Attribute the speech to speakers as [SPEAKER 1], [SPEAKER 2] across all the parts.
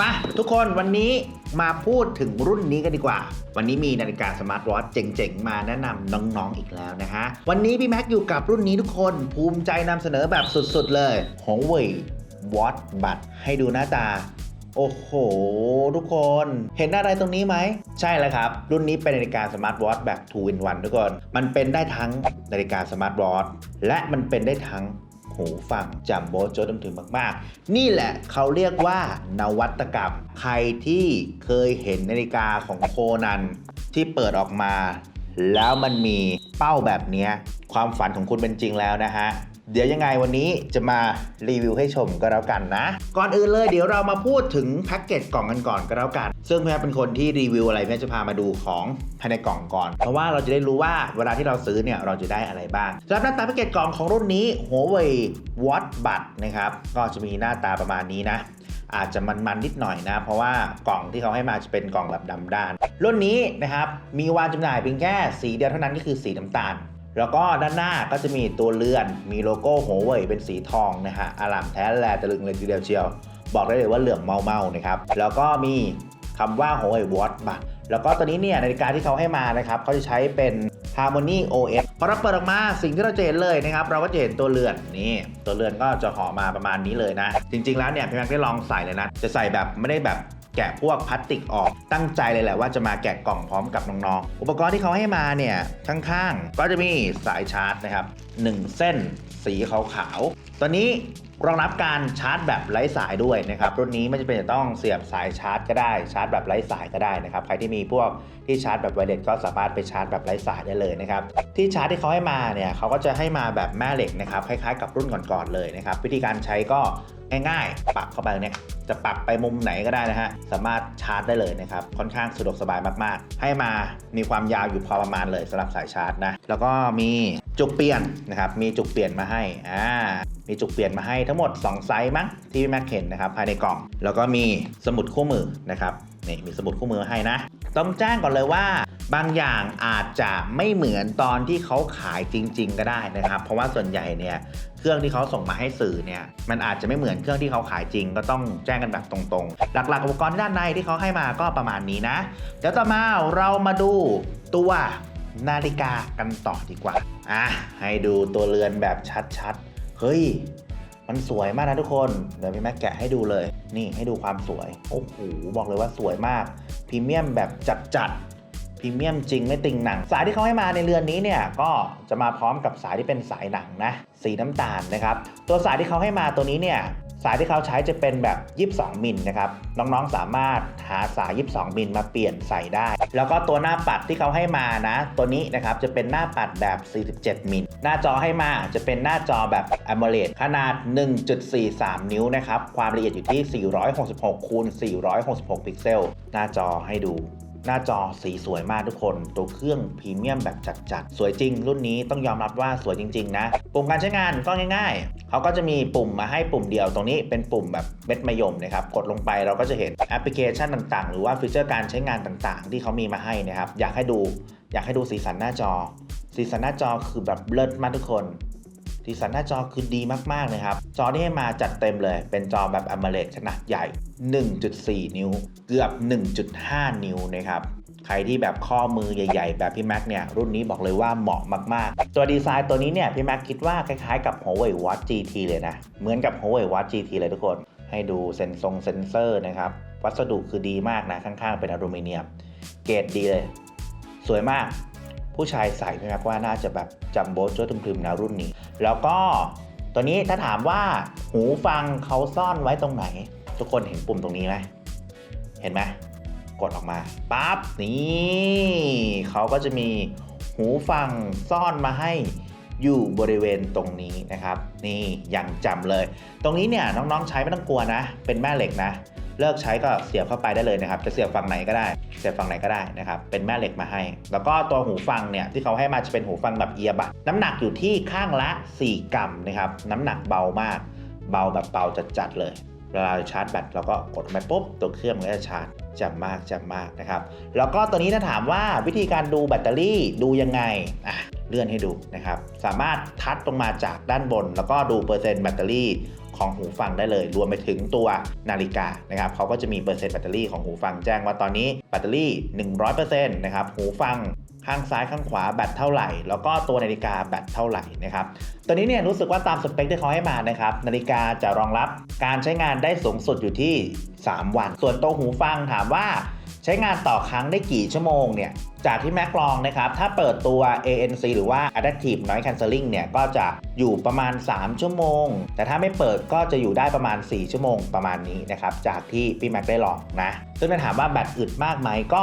[SPEAKER 1] มาทุกคนวันนี้มาพูดถึงรุ่นนี้กันดีกว่า วันนี้มีนาฬิกาสมาร์ทวอทเจ๋งๆ มาแนะนำน้องๆอีกแล้วนะฮะ วันนี้พี่แม็กอยู่กับรุ่นนี้ทุกคนภูมิใจนำเสนอแบบสุดๆเลย Huawei Watch บัตให้ดูหน้าตา โอ้โห ทุกคนเห็นอะไรตรงนี้ไหม ใช่แล้วครับ รุ่นนี้เป็นนาฬิกาสมาร์ทวอทแบบ 2 in 1 ทุกคน มันเป็นได้ทั้งนาฬิกาสมาร์ทวอทและมันเป็นได้ทั้ง หูฟังจำโบ้โจดถึงมาก ๆ นี่แหละเขาเรียกว่านวัตกรรม ใครที่เคยเห็นนาฬิกาของโคนันที่เปิดออกมา แล้วมันมีเป้าแบบนี้ความฝันของคุณเป็นจริงแล้วนะฮะ เดี๋ยวยังไงวันนี้จะมารีวิวให้ชมก็แล้วกันนะ ก่อนอื่นเลยเดี๋ยวเรามาพูดถึงแพ็กเกจกล่องกันก่อนก็แล้วกัน ซึ่งพี่แม่เป็นคนที่รีวิวอะไรแม่จะพามาดูของภายในกล่องก่อน เพราะว่าเราจะได้รู้ว่าเวลาที่เราซื้อเนี่ยเราจะได้อะไรบ้างสำหรับหน้าตาแพ็กเกจกล่องของรุ่นนี้ Huawei Watch บัตนะครับก็จะมีหน้าตาประมาณนี้นะอาจจะมันๆนิดหน่อยนะ เพราะว่ากล่องที่เขาให้มาจะเป็นกล่องแบบดำด้าน รุ่นนี้นะครับมีวางจำหน่ายเพียงแค่สีเดียวเท่านั้นก็คือสีน้ำตาล แล้วก็ด้านหน้าก็จะมีตัวเลื่อน มีโลโก้หัวเว่ยเป็นสีทองนะฮะอลามแท้แลตะลึงเลยทีเดียวเชียว บอกได้เลยว่าเหลืองเมาๆนะครับ แล้วก็มีคำว่าหัวเว่ยวอตบัตแล้วก็ตัวนี้เนี่ยนาฬิกาที่เขาให้มานะครับเขาจะใช้เป็น Harmony OS พอเราเปิดออกมาสิ่งที่เราจะเห็นเลยนะครับ เราก็จะเห็นตัวเรือนนี่ ตัวเรือนก็จะห่อมาประมาณนี้เลยนะ จริง ๆ แล้วเนี่ยพี่แม็กได้ลองใส่เลยนะ จะใส่แบบไม่ได้แบบ แกะพวกพลาสติกออกตั้งใจเลยแหละว่าจะมาแกะกล่องพร้อมกับน้องๆ อุปกรณ์ที่เขาให้มาเนี่ยข้างๆ ก็จะมีสายชาร์จนะครับ 1 เส้นสีขาวๆตัวนี้รองรับการชาร์จแบบไร้สายด้วยนะครับรุ่นนี้ไม่จำเป็นจะต้องเสียบสายชาร์จก็ได้ชาร์จแบบไร้สายก็ได้นะครับใครที่มีพวก ที่ชาร์จแบบไวเลสก็สามารถไปชาร์จแบบไร้สายได้เลยนะครับที่ชาร์จที่เขาให้มาเนี่ยเขาก็จะให้มาแบบแม่เหล็กนะครับคล้ายๆ กับรุ่นก่อนๆเลยนะครับวิธีการใช้ก็ง่ายๆ ปักเข้าไปเนี่ย จะปักไปมุมไหนก็ได้นะฮะ สามารถชาร์จได้เลยนะครับ ค่อนข้างสะดวกสบายมากๆ ให้มามีความยาวอยู่พอประมาณเลยสำหรับสายชาร์จนะ แล้วก็มีจุกเปลี่ยนนะครับ มีจุกเปลี่ยนมาให้ อ่า มีจุกเปลี่ยนมาให้ทั้งหมด 2 ไซส์มั้งที่พี่แม็กเห็นนะครับภายในกล่อง แล้วก็มีสมุดคู่มือนะครับ นี่มีสมุดคู่มือให้นะ ต้องแจ้งก่อนเลยว่า บางอย่างอาจจะไม่เหมือนตอนที่เขาขายจริง ๆ ก็ได้นะครับ เพราะว่าส่วนใหญ่เนี่ยเครื่องที่เขาส่งมาให้สื่อเนี่ยมันอาจจะไม่เหมือนเครื่องที่เขาขายจริง ก็ต้องแจ้งกันแบบตรงๆ หลักๆอุปกรณ์ด้านในที่เขาให้มาก็ประมาณนี้นะเดี๋ยวต่อมาเรามาดูตัวนาฬิกากันต่อดีกว่าอะให้ดูตัวเรือนแบบชัดๆเฮ้ย มันสวยมากนะทุกคน เดี๋ยวพี่แม็กแกะให้ดูเลย นี่ให้ดูความสวย โอ้โห บอกเลยว่าสวยมาก พรีเมียมแบบจัดๆ พรีเมียมจริงไม่ติงหนัง สายที่เขาให้มาในเรือนนี้เนี่ย ก็จะมาพร้อมกับสายที่เป็นสายหนังนะ สีน้ำตาลนะครับ ตัวสายที่เขาให้มาตัวนี้เนี่ย สายที่เขาใช้จะเป็นแบบ 22 มิลนะครับ น้องๆ สามารถหาสาย 22 มิลมาเปลี่ยนใส่ได้ แล้วก็ตัวหน้าปัดที่เขาให้มานะ ตัวนี้นะครับจะเป็นหน้าปัดแบบ 47 มิล หน้าจอให้มาจะเป็นหน้าจอแบบ AMOLED ขนาด 1.43 นิ้วนะครับ ความละเอียดอยู่ที่ 466คูณ466 พิกเซล หน้าจอให้ดู หน้าจอสีสวยมากทุกคน ตัวเครื่องพรีเมียมแบบจัดๆ สวยจริง รุ่นนี้ต้องยอมรับว่าสวยจริง ๆ นะ ปุ่มการใช้งานก็ง่าย ๆ เขาก็จะมีปุ่มมาให้ปุ่มเดียวตรงนี้เป็นปุ่มแบบเม็ดมะยมนะครับ กดลงไปเราก็จะเห็นแอปพลิเคชันต่างๆ หรือว่าฟีเจอร์การใช้งานต่างๆ ที่เขามีมาให้นะครับ อยากให้ดู อยากให้ดูสีสันหน้าจอ สีสันหน้าจอคือแบบเลิศมากทุกคน สีสันหน้าจอคือดีมากๆเลยครับ จอที่ให้มาจัดเต็มเลย เป็นจอแบบ AMOLED ขนาดใหญ่ 1.4 นิ้ว เกือบ 1.5 นิ้วนะครับใครที่แบบข้อมือใหญ่ๆ แบบพี่แม็กเนี่ยรุ่นนี้บอกเลยว่าเหมาะมากๆ ตัวดีไซน์ตัวนี้เนี่ยพี่แม็กคิดว่าคล้ายๆกับ Huawei Watch GT เลยนะ เหมือนกับ Huawei Watch GT เลยทุกคน ให้ดูเซนทรงเซนเซอร์นะครับ วัสดุคือดีมากนะ ข้างๆ เป็นอลูมิเนียม เกรดดีเลย สวยมาก ผู้ชายใส่พี่แม็กว่าน่าจะแบบจัมโบ้โจ้ทึมๆนะรุ่นนี้ แล้วก็ตัวนี้ถ้าถามว่าหูฟังเขาซ่อนไว้ตรงไหน ทุกคนเห็นปุ่มตรงนี้ไหมเห็นไหมกดออกมาปั๊บนี่เขาก็จะมีหูฟังซ่อนมาให้อยู่บริเวณตรงนี้นะครับ นี่อย่างจำเลย ตรงนี้เนี่ยน้องๆใช้ไม่ต้องกลัวนะ เป็นแม่เหล็กนะ เลิกใช้ก็เสียบเข้าไปได้เลยนะครับ จะเสียบฝั่งไหนก็ได้ เสียบฝั่งไหนก็ได้นะครับ เป็นแม่เหล็กมาให้ แล้วก็ตัวหูฟังเนี่ยที่เขาให้มาจะเป็นหูฟังแบบเอียบัดน้ำหนักอยู่ที่ข้างละ 4 กรัมนะครับ น้ำหนักเบามาก เบาแบบเบาจัดๆเลย เวลาชาร์จแบตเราก็กดไปปุ๊บตัวเครื่องก็จะชาร์จจำมากจำมากนะครับ แล้วก็ตัวนี้ถ้าถามว่าวิธีการดูแบตเตอรี่ดูยังไงอะเลื่อนให้ดูนะครับ สามารถทัดลงมาจากด้านบน แล้วก็ดูเปอร์เซ็นต์แบตเตอรี่ ของหูฟังได้เลย รวมไปถึงตัวนาฬิกานะครับเขาก็จะมีเปอร์เซ็นต์แบตเตอรี่ของหูฟังแจ้งว่าตอนนี้แบตเตอรี่ 100%นะครับหูฟังข้างซ้ายข้างขวาแบตเท่าไหร่ แล้วก็ตัวนาฬิกาแบตเท่าไหร่นะครับตัวนี้เนี่ยรู้สึกว่าตามสเปคที่เขาให้มานะครับนาฬิกาจะรองรับการใช้งานได้สูงสุดอยู่ที่ 3 วัน ส่วนตัวหูฟังถามว่า ใช้งานต่อครั้งได้กี่ชั่วโมงเนี่ยจากที่แม็กลองนะครับ ถ้าเปิดตัว ANC หรือว่า Adaptive Noise Cancelling เนี่ย ก็จะอยู่ประมาณ 3 ชั่วโมง แต่ถ้าไม่เปิดก็จะอยู่ได้ประมาณ 4 ชั่วโมงประมาณนี้นะครับ จากที่พี่แม็กได้ลองนะ ซึ่งถ้าถามว่าแบตอึดมากไหมก็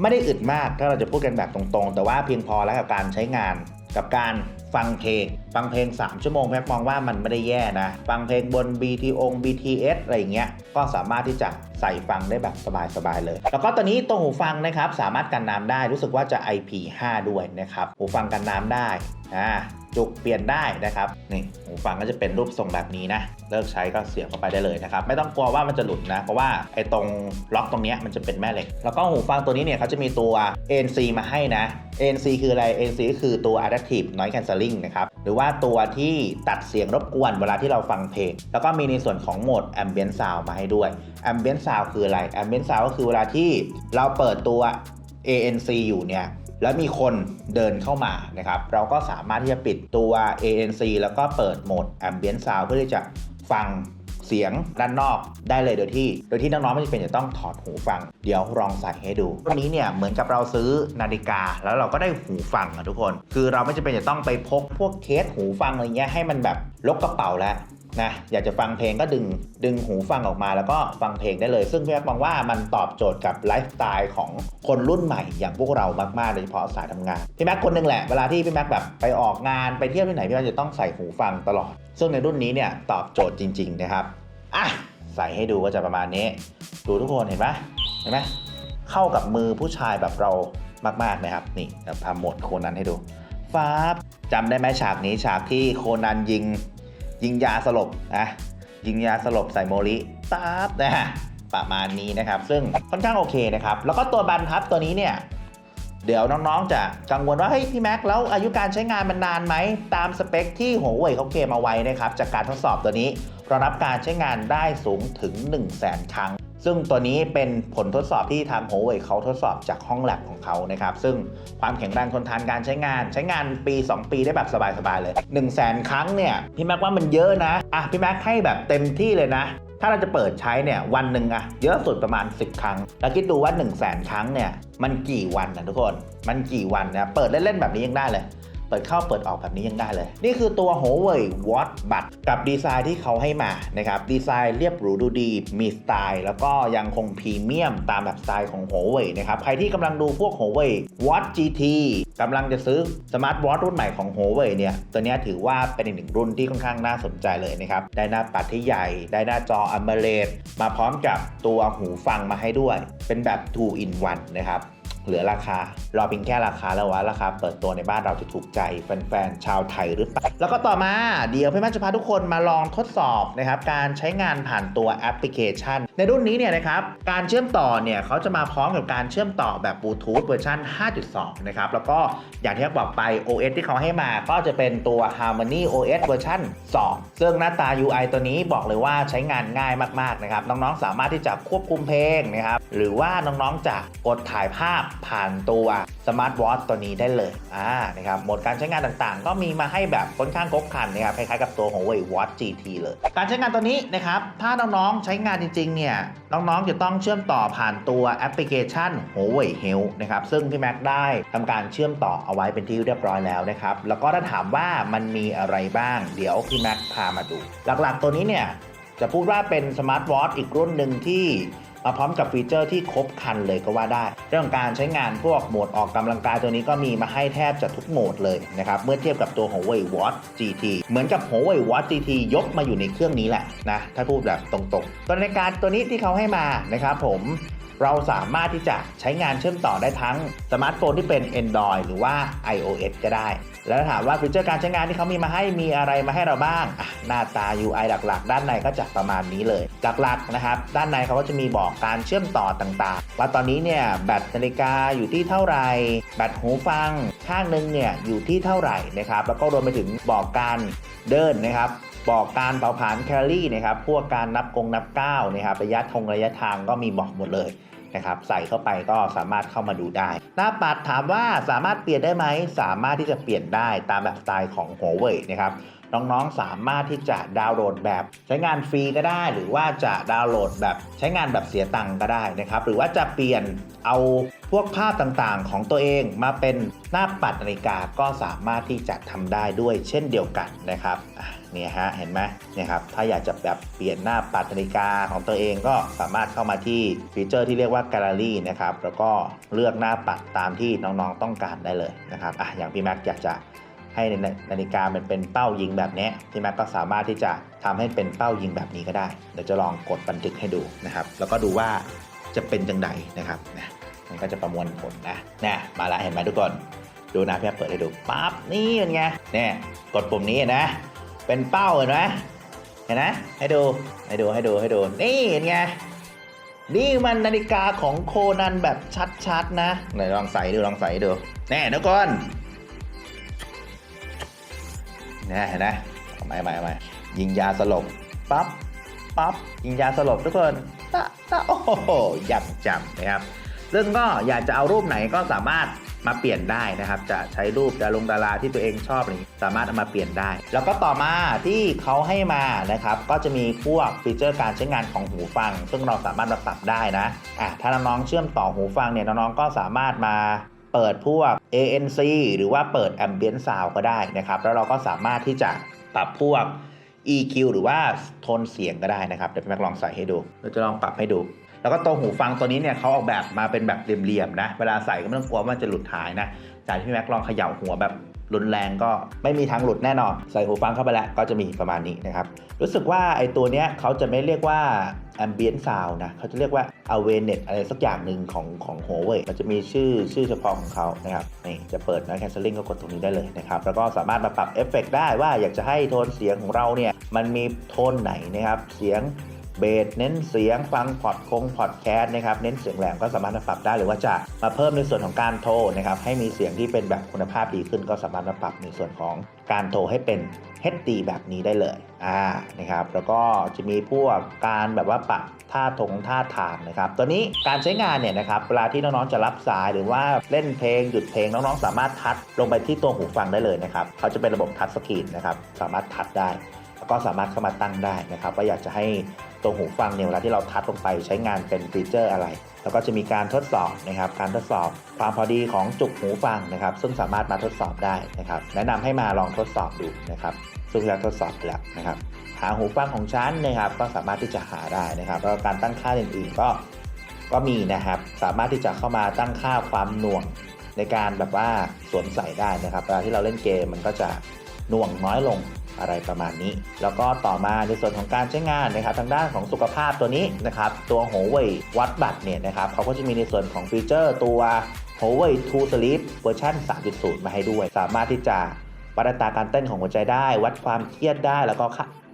[SPEAKER 1] ไม่ได้อึดมาก ถ้าเราจะพูดกันแบบตรงๆ แต่ว่าเพียงพอแล้วกับการใช้งานกับการ ฟังเพลง ฟังเพลง 3 ชั่วโมงแม็กมองว่ามันไม่ได้แย่นะ ฟังเพลงบน BTO BTS อะไรอย่างเงี้ยก็สามารถที่จะใส่ฟังได้แบบสบายๆเลย แล้วก็ตัวนี้ตัวหูฟังนะครับสามารถกันน้ำได้รู้สึกว่าจะ IP5 ด้วยนะครับหูฟังกันน้ำได้อ่าจุกเปลี่ยนได้นะครับนี่หูฟังก็จะเป็นรูปทรงแบบนี้นะ เลิกใช้ก็เสียบเข้าไปได้เลยนะครับ ไม่ต้องกลัวว่ามันจะหลุดนะ เพราะว่าไอ้ตรงล็อกตรงเนี้ยมันจะเป็นแม่เหล็ก แล้วก็หูฟังตัวนี้เนี่ยเขาจะมีตัว ANC มาให้นะ ANC คืออะไร ANC ก็คือตัว Adaptive Noise Cancelling นะครับหรือว่าตัวที่ตัดเสียงรบกวนเวลาที่เราฟังเพลง แล้วก็มีในส่วนของโหมด Ambient Sound มาให้ด้วย Ambient Sound คืออะไร Ambient Sound ก็คือเวลาที่เราเปิดตัว ANC อยู่เนี่ยแล้วมีคนเดินเข้ามานะครับ เราก็สามารถที่จะปิดตัว ANC แล้วก็เปิดโหมด Ambient Sound เพื่อที่จะฟัง เสียงด้านนอกได้เลยโดยที่ โดยที่น้องๆไม่จำเป็นจะต้องถอดหูฟัง เดี๋ยวลองใส่ให้ดูวันนี้เนี่ยเหมือนกับเราซื้อนาฬิกา แล้วเราก็ได้หูฟังอะทุกคน คือเราไม่จำเป็นจะต้องไปพกพวกเคสหูฟังอะไรเงี้ยให้มันแบบลกกระเป๋าแล้ว นะอยากจะฟังเพลงก็ดึงดึงหูฟังออกมาแล้วก็ฟังเพลงได้เลย ซึ่งพี่แม็กมองว่ามันตอบโจทย์กับไลฟ์สไตล์ของคนรุ่นใหม่อย่างพวกเรามากๆโดยเฉพาะสายทำงานพี่แม็กคนหนึงแหละเวลาที่พี่แม็กแบบไปออกงานไปเที่ยวที่ไหนพี่แม็กจะต้องใส่หูฟังตลอด ซึ่งในรุ่นนี้เนี่ยตอบโจทย์จริง ๆ นะครับอะใส่ให้ดูก็จะประมาณนี้ ดูทุกคนเห็นไหมเห็นไหมเข้ากับมือผู้ชายแบบเรามากๆนะครับนี่ทำโหมดโคนันให้ดูฟ้าบจำได้ไหมฉากนี้ฉากที่โคนันยิง ยิงยาสลบนะยิงยาสลบใส่โมลิซับนะฮะประมาณนี้นะครับ ซึ่งค่อนข้างโอเคนะครับ แล้วก็ตัวบันพับตัวนี้เนี่ย เดี๋ยวน้องๆจะกังวลว่าเฮ้ยพี่แม็กแล้วอายุการใช้งานมันนานไหม ตามสเปคที่หัวเว่ยเขาเกมเอาไว้นะครับ จากการทดสอบตัวนี้รองรับการใช้งานได้สูงถึง 1 0 0 0 0แสนครั้ง ซึ่งตัวนี้เป็นผลทดสอบที่ทางหัวเว่ยเขาทดสอบจากห้องแลบของเขานะครับ ซึ่งความแข็งแรงทนทานการใช้งาน ใช้งานปี 2 ปีได้แบบสบาย ๆ เลย 1 0 0 0 0แสนครั้งเนี่ย พี่แม็กว่ามันเยอะนะ อะ พี่แม็กให้แบบเต็มที่เลยนะ ถ้าเราจะเปิดใช้เนี่ยวันหนึ่งอะเยอะสุดประมาณ 10 ครั้ง แล้วคิดดูว่า 1 0 0 0 0แสนครั้งเนี่ยมันกี่วันนะทุกคน มันกี่วันนะ เปิดเล่นๆแบบนี้ยังได้เลย ปิดเข้าเปิดออกแบบนี้ยังได้เลย นี่คือตัว Huawei Watch บัตกับดีไซน์ที่เขาให้มานะครับ ดีไซน์เรียบหรูดูดี มีสไตล์ แล้วก็ยังคงพรีเมียมตามแบบสไตล์ของ Huawei นะครับ ใครที่กำลังดูพวก Huawei Watch GT กำลังจะซื้อสมาร์ทวอทรุ่นใหม่ของ Huawei เนี่ย ตัวนี้ถือว่าเป็นอีกหนึ่งรุ่นที่ค่อนข้างน่าสนใจเลยนะครับ ได้หน้าปัดที่ใหญ่ ได้หน้าจอ AMOLED มาพร้อมกับตัวหูฟังมาให้ด้วย เป็นแบบ 2 in 1นะครับ เหลือราคา รอเพียงแค่ราคาแล้วว่าราคาเปิดตัวในบ้านเราจะถูกใจแฟนๆ ชาวไทยหรือเปล่า แล้วก็ต่อมาเดี๋ยวพี่แม่จะพาทุกคนมาลองทดสอบนะครับการใช้งานผ่านตัวแอปพลิเคชัน ในรุ่นนี้เนี่ยนะครับการเชื่อมต่อเนี่ยเขาจะมาพร้อมกับการเชื่อมต่อแบบบลูทูธเวอร์ชัน5.2 นะครับแล้วก็อย่างที่บอกไป OS ที่เขาให้มาก็จะเป็นตัว Harmony OS เวอร์ชัน2 ซึ่งหน้าตา UI ตัวนี้บอกเลยว่าใช้งานง่ายมากๆนะครับน้องๆสามารถที่จะควบคุมเพลงนะครับหรือว่าน้องๆจะกดถ่ายภาพผ่านตัวสมาร์ทวอทตัวนี้ได้เลยอ่านะครับโหมดการใช้งานต่างๆ ก็มีมาให้แบบค่อนข้างครบครันนะครับคล้ายๆกับตัว Huawei Watch GT เลย การใช้งานตัวนี้นะครับถ้าน้องๆใช้งานจริงๆเนี่ยน้องๆจะต้องเชื่อมต่อผ่านตัวแอปพลิเคชัน Huawei Health นะครับซึ่งพี่แม็กได้ทำการเชื่อมต่อเอาไว้เป็นที่เรียบร้อยแล้วนะครับแล้วก็ถ้าถามว่ามันมีอะไรบ้าง เดี๋ยวพี่แม็กพามาดู หลักๆตัวนี้เนี่ยจะพูดว่าเป็นสมาร์ทวอทอีกรุ่นหนึ่งที่ มาพร้อมกับฟีเจอร์ที่ครบครันเลยก็ว่าได้ เรื่องการใช้งานพวกโหมดออกกำลังกายตัวนี้ก็มีมาให้แทบจะทุกโหมดเลยนะครับเมื่อเทียบกับตัว Huawei Watch GT เหมือนกับ Huawei Watch GT ยกมาอยู่ในเครื่องนี้แหละนะถ้าพูดแบบตรงๆตัวในการตัวนี้ที่เขาให้มานะครับผมเราสามารถที่จะใช้งานเชื่อมต่อได้ทั้งสมาร์ทโฟนที่เป็น Android หรือว่า iOS ก็ได้ แล้วถามว่าฟีเจอร์การใช้งานที่เขามีมาให้มีอะไรมาให้เราบ้าง หน้าตา UI หลักๆ ด้านในก็จะประมาณนี้เลย หลักๆนะครับ ด้านในเขาก็จะมีบอกการเชื่อมต่อต่างๆ ว่าตอนนี้เนี่ยแบตนาฬิกาอยู่ที่เท่าไหร่แบตหูฟัง ข้างหนึงเนี่ยอยู่ที่เท่าไหร่นะครับ แล้วก็รวมไปถึงบอกการเดินนะครับบอกการเผาผลาญแคลอรี่นะครับ พวกการนับกงนับก้าวนะครับ ระยะทงระยะทางก็มีบอกหมดเลย นะครับใส่เข้าไปก็สามารถเข้ามาดูได้ หน้าปัดถามว่าสามารถเปลี่ยนได้ไหมสามารถที่จะเปลี่ยนได้ตามแบบสไตล์ของ Huawei นะครับ น้องๆสามารถที่จะดาวน์โหลดแบบใช้งานฟรีก็ได้ หรือว่าจะดาวน์โหลดแบบใช้งานแบบเสียตังค์ก็ได้นะครับ หรือว่าจะเปลี่ยนเอาพวกภาพต่างๆ ของตัวเองมาเป็นหน้าปัดนาฬิกาก็สามารถที่จะทำได้ด้วยเช่นเดียวกันนะครับเนี่ยฮะเห็นไหมเนี่ยครับถ้าอยากจะแบบเปลี่ยนหน้าปัดนาฬิกาของตัวเองก็สามารถเข้ามาที่ฟีเจอร์ที่เรียกว่า Gallery นะครับแล้วก็เลือกหน้าปัดตามที่น้องๆต้องการได้เลยนะครับอะอย่างพี่แม็กอยากจะ ให้นาฬิกามันเป็นเป้ายิงแบบนี้ที่แม็กก็สามารถที่จะทำให้เป็นเป้ายิงแบบนี้ก็ได้ เดี๋ยวจะลองกดบันทึกให้ดูนะครับ แล้วก็ดูว่าจะเป็นจังไดนะครับนะมันก็จะประมวลผลนะนะมาละเห็นไหมทุกคน ดูนะพี่แม็กเปิดให้ดูปั๊บนี่เป็นไงเนี่ยกดปุ่มนี้นะ เป็นเป้าเห็นไหมเห็นนะให้ดูให้ดูให้ดูให้ดูนี่เห็นไงนี่มันนาฬิกาของโคนันแบบชัดๆนะไหนลองใส่ดูลองใส่ดูแน่ทุกคน นะเห็นไหมเอาใหม่ใหม่ใหม่ยิงยาสลบปั๊บปั๊บยิงยาสลบทุกคนตะตะโอ้โหยับจำนะครับซึ่งก็อยากจะเอารูปไหนก็สามารถมาเปลี่ยนได้นะครับ จะใช้รูปดารงดาราที่ตัวเองชอบอะไรอย่างนี้สามารถเอามาเปลี่ยนได้ แล้วก็ต่อมาที่เขาให้มานะครับ ก็จะมีพวกฟีเจอร์การใช้งานของหูฟัง ซึ่งเราสามารถมาปรับได้นะอะถ้าน้องๆเชื่อมต่อหูฟังเนี่ยน้องๆก็สามารถมา เปิดพวก ANC หรือว่าเปิด Ambient Sound ก็ได้นะครับ แล้วเราก็สามารถที่จะปรับพวก EQ หรือว่าโทนเสียงก็ได้นะครับ เดี๋ยวพี่แม็กลองใส่ให้ดูเราจะลองปรับให้ดู แล้วก็ตัวหูฟังตัวนี้เนี่ยเขาออกแบบมาเป็นแบบเหลี่ยมๆนะ เวลาใส่ก็ไม่ต้องกลัวว่าจะหลุดหายนะจากที่พี่แม็กลองเขย่าหัวแบบ รุนแรงก็ไม่มีทางหลุดแน่นอน ใส่หูฟังเข้าไปแล้วก็จะมีประมาณนี้นะครับ รู้สึกว่าไอตัวเนี้ยเขาจะไม่เรียกว่า ambient sound นะเขาจะเรียกว่า a w a r e n อะไรสักอย่างหนึ่งของของ Huawei มันจะมีชื่อชื่อเฉพาะของเขานะครับนี่จะเปิดนะ canceling ก็กดตรงนี้ได้เลยนะครับ แล้วก็สามารถมาปรับเอฟเฟกได้ว่าอยากจะให้โทนเสียงของเราเนี่ยมันมีโทนไหนนะครับเสียง เบสเน้นเสียงฟังพอดคงพอดแคสต์นะครับเน้นเสียงแหลมก็สามารถมาปรับได้หรือว่าจะมาเพิ่มในส่วนของการโทรนะครับให้มีเสียงที่เป็นแบบคุณภาพดีขึ้น ก็สามารถมาปรับในส่วนของการโทรให้เป็น HD แบบนี้ได้เลยอ่านะครับแล้วก็จะมีพวกการแบบว่าปรับท่าทงท่าทางนะครับตัวนี้การใช้งานเนี่ยนะครับเวลาที่น้องๆจะรับสายหรือว่าเล่นเพลงหยุดเพลงน้องๆ สามารถทัชลงไปที่ตัวหูฟังได้เลยนะครับเขาจะเป็นระบบทัชสกรีนนะครับสามารถทัชได้ แล้วก็สามารถเข้ามาตั้งได้นะครับว่าอยากจะให้ ตัวหูฟังเนี่ยเวลาที่เราทัชลงไปใช้งานเป็นฟีเจอร์อะไร แล้วก็จะมีการทดสอบนะครับ การทดสอบความพอดีของจุกหูฟังนะครับ ซึ่งสามารถมาทดสอบได้นะครับ แนะนำให้มาลองทดสอบดูนะครับ ซึ่งเราทดสอบแล้วนะครับ หาหูฟังของฉันนะครับ ก็สามารถที่จะหาได้นะครับ แล้วการตั้งค่าอื่นๆก็ก็มีนะครับ สามารถที่จะเข้ามาตั้งค่าความหน่วงในการแบบว่าสวมใส่ได้นะครับเวลาที่เราเล่นเกมมันก็จะหน่วงน้อยลง อะไรประมาณนี้ แล้วก็ต่อมาในส่วนของการใช้งานนะครับทางด้านของสุขภาพตัวนี้นะครับตัว Huawei วัดบัตรเนี่ยนะครับเขาก็จะมีในส่วนของฟีเจอร์ตัว Huawei True Sleep เวอร์ชัน3.0 มาให้ด้วย สามารถที่จะวัดอัตราการเต้นของหัวใจได้ วัดความเครียดได้แล้วก็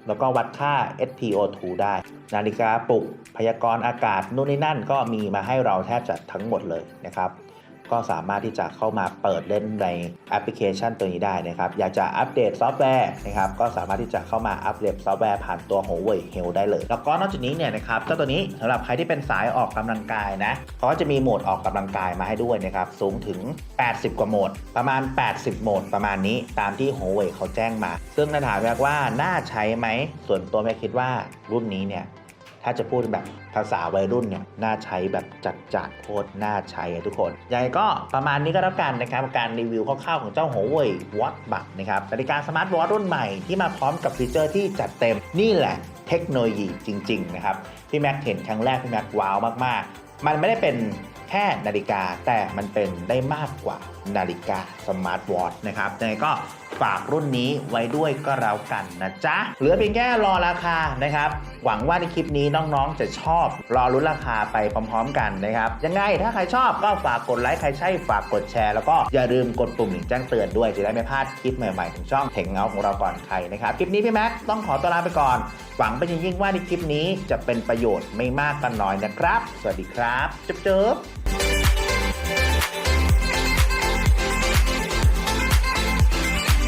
[SPEAKER 1] แล้วก็วัดค่า SpO2 ได้ นาฬิกาปลุกพยากรณ์อากาศนู่นนี่นั่นก็มีมาให้เราแทบจะทั้งหมดเลยนะครับ ก็สามารถที่จะเข้ามาเปิดเล่นในแอปพลิเคชันตัวนี้ได้นะครับ อยากจะอัปเดตซอฟต์แวร์นะครับ ก็สามารถที่จะเข้ามาอัปเดตซอฟต์แวร์ผ่านตัว Huawei Health ได้เลย แล้วก็นอกจากนี้เนี่ยนะครับเจ้าตัวนี้สำหรับใครที่เป็นสายออกกำลังกายนะเขาก็จะมีโหมดออกกำลังกายมาให้ด้วยนะครับ สูงถึง 80 กว่าโหมด ประมาณ 80 โหมดประมาณนี้ตามที่ Huawei เขาแจ้งมา ซึ่งนาถามแม็กว่าน่าใช้ไหม ส่วนตัวแม็กคิดว่ารุ่นนี้เนี่ย ถ้าจะพูดแบบภาษาวัยรุ่นเนี่ยน่าใช้แบบจัดจัดโคตรน่าใช้ทุกคนยังไงก็ประมาณนี้ก็แล้วกันนะครับ การรีวิวคร่าวๆของเจ้า Huawei Watch Buds นะครับนาฬิกาสมาร์ทวอทรุ่นใหม่ที่มาพร้อมกับฟีเจอร์ที่จัดเต็มนี่แหละเทคโนโลยีจริง ๆ นะครับ พี่แม็กเห็นครั้งแรกพี่แม็กว้าวมากๆ มันไม่ได้เป็นแค่นาฬิกาแต่มันเป็นได้มากกว่านาฬิกาสมาร์ทวอทนะครับยังไงก็ ฝากรุ่นนี้ไว้ด้วยก็แล้วกันนะจ๊ะ เหลือเพียงแค่รอราคานะครับ หวังว่าในคลิปนี้น้องๆจะชอบ รอรุ้นราคาไปพร้อมๆกันนะครับ ยังไงถ้าใครชอบก็ฝากกดไลค์ใครใช่ฝากกดแชร์ แล้วก็อย่าลืมกดปุ่มหนึ่งแจ้งเตือนด้วยจะได้ไม่พลาดคลิปใหม่ๆถึงช่องเถงเงาของเราก่อนใครนะครับคลิปนี้พี่แม็กต้องขอตัวลาไปก่อน หวังเป็นอย่างยิ่งว่าในคลิปนี้จะเป็นประโยชน์ไม่มากก็น้อยนะครับ สวัสดีครับจุ๊บ